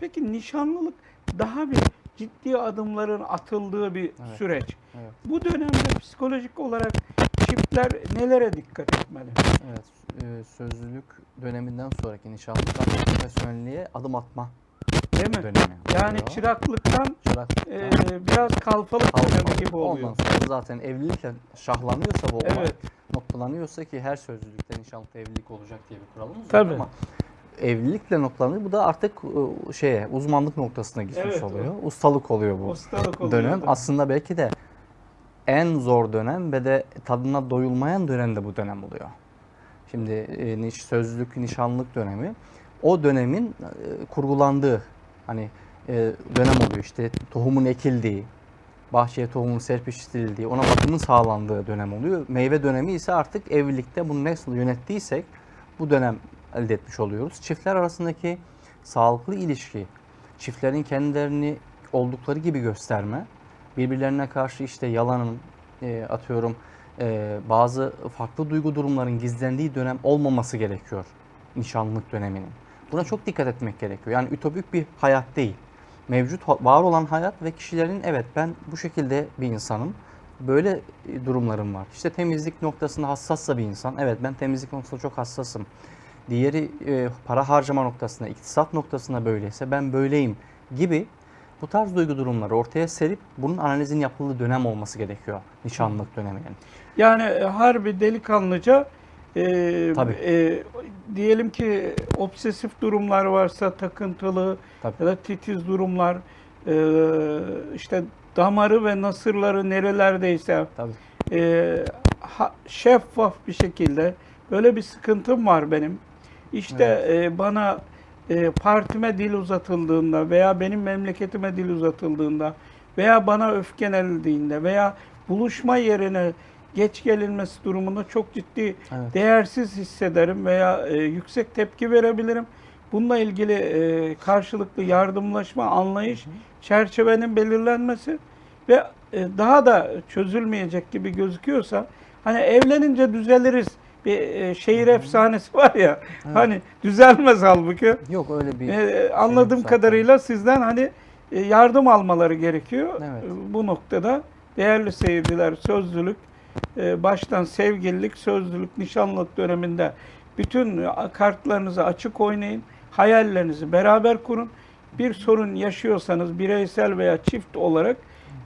Peki nişanlılık daha bir ciddi adımların atıldığı bir Evet. süreç. Evet. Bu dönemde psikolojik olarak çiftler nelere dikkat etmeli? Evet, e, sözlülük döneminden sonraki nişanlık artık profesyonelliğe adım atma Değil mi? dönemi. Yani oluyor. çıraklıktan Çıraklıktan e, biraz kalfalık dönemi gibi oluyor. Ondan sonra zaten evlilikle şahlanıyorsa bu olay, Evet. noktalanıyorsa ki her sözlülükte nişanlıkta evlilik olacak diye bir kuralımız yok Tabii. ama evlilikle noktalanıyor. Bu da artık e, şeye uzmanlık noktasına gitmiş Evet, oluyor. Ustalık oluyor bu Ustalık oluyor. dönem. Aslında belki de en zor dönem ve de tadına doyulmayan dönem de bu dönem oluyor. Şimdi e, niş, sözlük, nişanlık dönemi o dönemin e, kurgulandığı hani e, dönem oluyor. İşte tohumun ekildiği, bahçeye tohumun serpiştirildiği, ona bakımın sağlandığı dönem oluyor. Meyve dönemi ise artık evlilikte bunu nasıl yönettiysek bu dönem elde etmiş oluyoruz. Çiftler arasındaki sağlıklı ilişki, çiftlerin kendilerini oldukları gibi gösterme, birbirlerine karşı işte yalanın, e, atıyorum e, bazı farklı duygu durumların gizlendiği dönem olmaması gerekiyor nişanlılık döneminin. Buna çok dikkat etmek gerekiyor. Yani ütopik bir hayat değil. Mevcut var olan hayat ve kişilerin evet ben bu şekilde bir insanım. Böyle e, durumlarım var. İşte temizlik noktasında hassassa bir insan. Evet ben temizlik noktasında çok hassasım. Diğeri e, para harcama noktasında, iktisat noktasında böyleyse ben böyleyim gibi bu tarz duygu durumları ortaya serip bunun analizin yapıldığı dönem olması gerekiyor nişanlılık döneminin. Yani e, harbi delikanlıca e, Tabii. e, diyelim ki obsesif durumlar varsa takıntılı Tabii. ya da titiz durumlar e, işte damarı ve nasırları nerelerdeyse Tabii. e, ha- şeffaf bir şekilde böyle bir sıkıntım var benim. İşte e, bana e, partime dil uzatıldığında veya benim memleketime dil uzatıldığında veya bana öfkelenildiğinde veya buluşma yerine geç gelinmesi durumunda çok ciddi Evet. değersiz hissederim veya e, yüksek tepki verebilirim. Bununla ilgili e, karşılıklı yardımlaşma, anlayış çerçevenin belirlenmesi ve e, daha da çözülmeyecek gibi gözüküyorsa hani evlenince düzeliriz bir e, şehir efsanesi var ya hani düzelmez halbuki. Yok öyle bir E, anladığım zaten. kadarıyla sizden hani e, yardım almaları gerekiyor. Evet. E, Bu noktada değerli seyirciler sözlülük baştan sevgililik, sözlülük, nişanlılık döneminde bütün kartlarınızı açık oynayın. Hayallerinizi beraber kurun. Bir sorun yaşıyorsanız bireysel veya çift olarak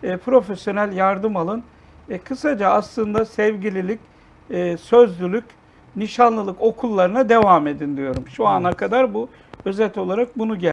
e, profesyonel yardım alın. E, kısaca aslında sevgililik, e, sözlülük, nişanlılık okullarına devam edin diyorum. Şu ana kadar bu özet olarak bunu gel.